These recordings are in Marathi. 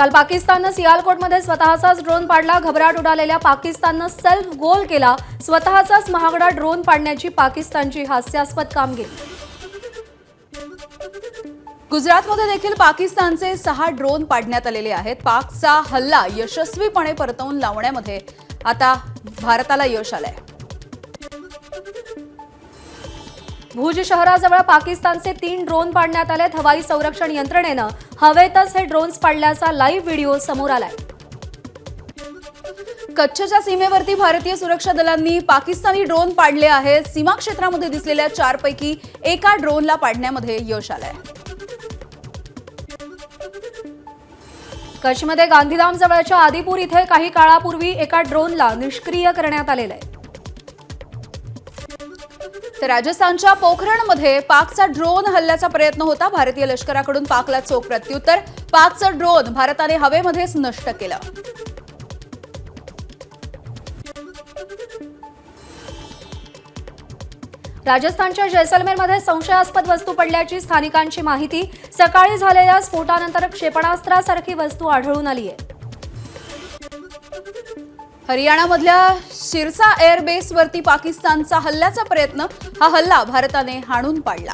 काल पाकिस्ताननं सियालकोटमध्ये स्वतःचाच ड्रोन पाडला. घबराट उडालेल्या पाकिस्ताननं सेल्फ गोल केला. स्वतःचाच महागडा ड्रोन पाडण्याची पाकिस्तानची हास्यास्पद कामगिरी. गुजरातमध्ये देखील पाकिस्तानचे सहा ड्रोन पाडण्यात आलेले आहेत. पाकचा हल्ला यशस्वीपणे परतवून लावण्यामध्ये आता भारताला यश आलंय. भुज शहराजवळ पाकिस्तानचे तीन ड्रोन पाडण्यात आलेत. हवाई संरक्षण यंत्रणेनं हवेतच हे ड्रोन्स पाडल्याचा लाईव्ह व्हिडिओ समोर आलाय. कच्छच्या सीमेवरती भारतीय सुरक्षा दलांनी पाकिस्तानी ड्रोन पाडले आहेत. सीमा क्षेत्रामध्ये दिसलेल्या चारपैकी एका ड्रोनला पाडण्यामध्ये यश आलंय. कच्छमध्ये गांधीधाम जवळच्या आदिपूर इथे काही काळापूर्वी एका ड्रोनला निष्क्रिय करण्यात आलेलं आहे. तर राजस्थानच्या पोखरणमध्ये पाकचा ड्रोन हल्ल्याचा प्रयत्न होता. भारतीय लष्कराकडून पाकला चोख प्रत्युत्तर. पाकचं ड्रोन भारताने हवेमध्येच नष्ट केलं. राजस्थानच्या जैसलमेरमध्ये संशयास्पद वस्तू पडल्याची स्थानिकांची माहिती. सकाळी झालेल्या स्फोटानंतर क्षेपणास्त्रासारखी वस्तू आढळून आली आहे हरियाणामधल्या शिरसा एअरबेसवरती पाकिस्तानचा हल्ल्याचा प्रयत्न हा हल्ला भारताने हाणून पाडला.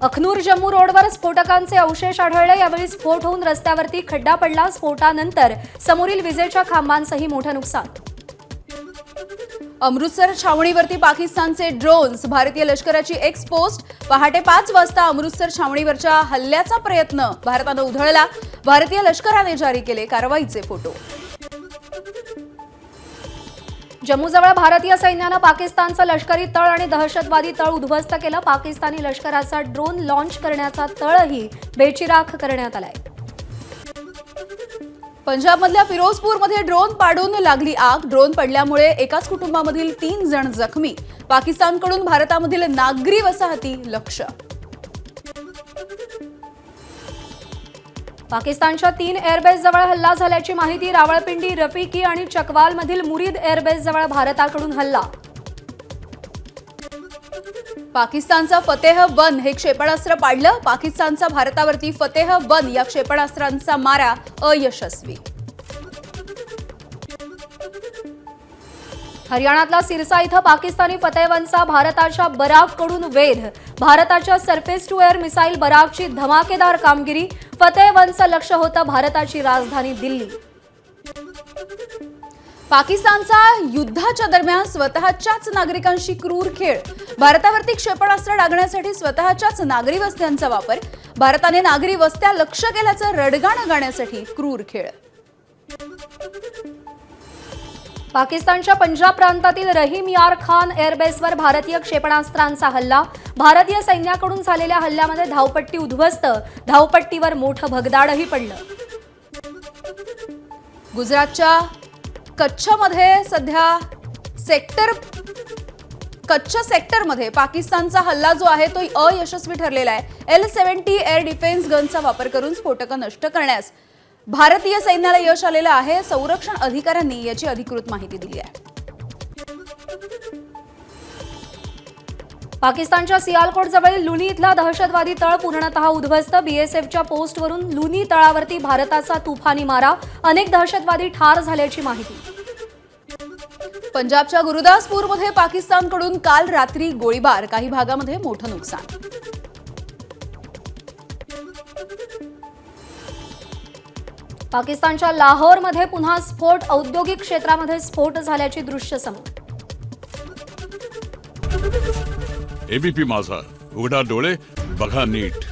अखनूर जम्मू रोडवर स्फोटकांचे अवशेष आढळले. यावेळी स्फोट होऊन रस्त्यावरती खड्डा पडला. स्फोटानंतर समोरील विजेच्या खांबांसही मोठं नुकसान. अमृतसर छावणीवरती पाकिस्तानचे ड्रोन्स भारतीय लष्कराची एक्स पोस्ट पहाटे पाच वाजता अमृतसर छावणीवरच्या हल्ल्याचा प्रयत्न भारतानं उधळला. भारतीय लष्कराने जारी केले कारवाईचे फोटो. जम्मूजवळ भारतीय सैन्यानं पाकिस्तानचं लष्करी तळ आणि दहशतवादी तळ उद्ध्वस्त केलं. पाकिस्तानी लष्कराचा ड्रोन लॉन्च करण्याचा तळही बेचिराख करण्यात आलाय. पंजाबमधल्या फिरोजपूरमध्ये ड्रोन पाडून लागली आग. ड्रोन पडल्यामुळे एकाच कुटुंबामधील तीन जण जखमी. पाकिस्तानकडून भारतामधील नागरी वसाहती लक्ष. पाकिस्तानच्या तीन एअरबेस जवळ हल्ला झाल्याची माहिती रावळपिंडी रफिकी आणि चकवालमधील मुरीद एअरबेस जवळ भारताकडून हल्ला. पाकिस्तानचा फतेह वन हे क्षेपणास्त्र पाडलं. पाकिस्तानचा भारतावरती फतेह वन या क्षेपणास्त्रांचा मारा अयशस्वी. हरियाणातला सिरसा इथं पाकिस्तानी फतेहवनचा भारताच्या बराककडून वेध. भारताच्या सरफेस टू एअर मिसाईल बराकची धमाकेदार कामगिरी. फतेहवनचं लक्ष होतं भारताची राजधानी दिल्ली. पाकिस्तानचा युद्धाच्या दरम्यान स्वतःच्याच नागरिकांशी क्रूर खेळ. भारतावरती क्षेपणास्त्र डागण्यासाठी स्वतःच्याच नागरी वस्त्यांचा वापर भारताने नागरी वस्त्या लक्ष केल्याचं रडगाणं गाण्यासाठी क्रूर खेळ. पाकिस्तानच्या पंजाब प्रांतातील रहीम यार खान एअरबेसवर भारतीय क्षेपणास्त्रांचा हल्ला. भारतीय सैन्याकडून झालेल्या हल्ल्यामध्ये धावपट्टी उद्ध्वस्त धावपट्टीवर मोठं भगदाडही पडलं. गुजरातच्या कच्छमध्ये सध्या सेक्टर कच्छ सेक्टरमध्ये पाकिस्तानचा हल्ला जो आहे तो अयशस्वी ठरलेला आहे. एल सेव्हन्टी एअर डिफेन्स गनचा वापर करून स्फोटकं नष्ट करण्यास भारतीय सैन्याला यश आलेलं आहे. संरक्षण अधिकाऱ्यांनी याची अधिकृत माहिती दिली आहे. पाकिस्तानच्या सियालकोट जवळील लुनी इथला दहशतवादी तळ पूर्णतः उद्ध्वस्त. बीएसएफच्या पोस्टवरून लुनी तळावरती भारताचा तुफानी मारा. अनेक दहशतवादी ठार झाल्याची माहिती. पंजाबच्या गुरुदासपूरमध्ये पाकिस्तानकडून काल रात्री गोळीबार. काही भागामध्ये मोठं नुकसान. पाकिस्तानच्या लाहोरमध्ये पुन्हा स्फोट. औद्योगिक क्षेत्रामध्ये स्फोट झाल्याची दृश्य समोर. एबीपी माझा. उघडा डोळे बघा नीट.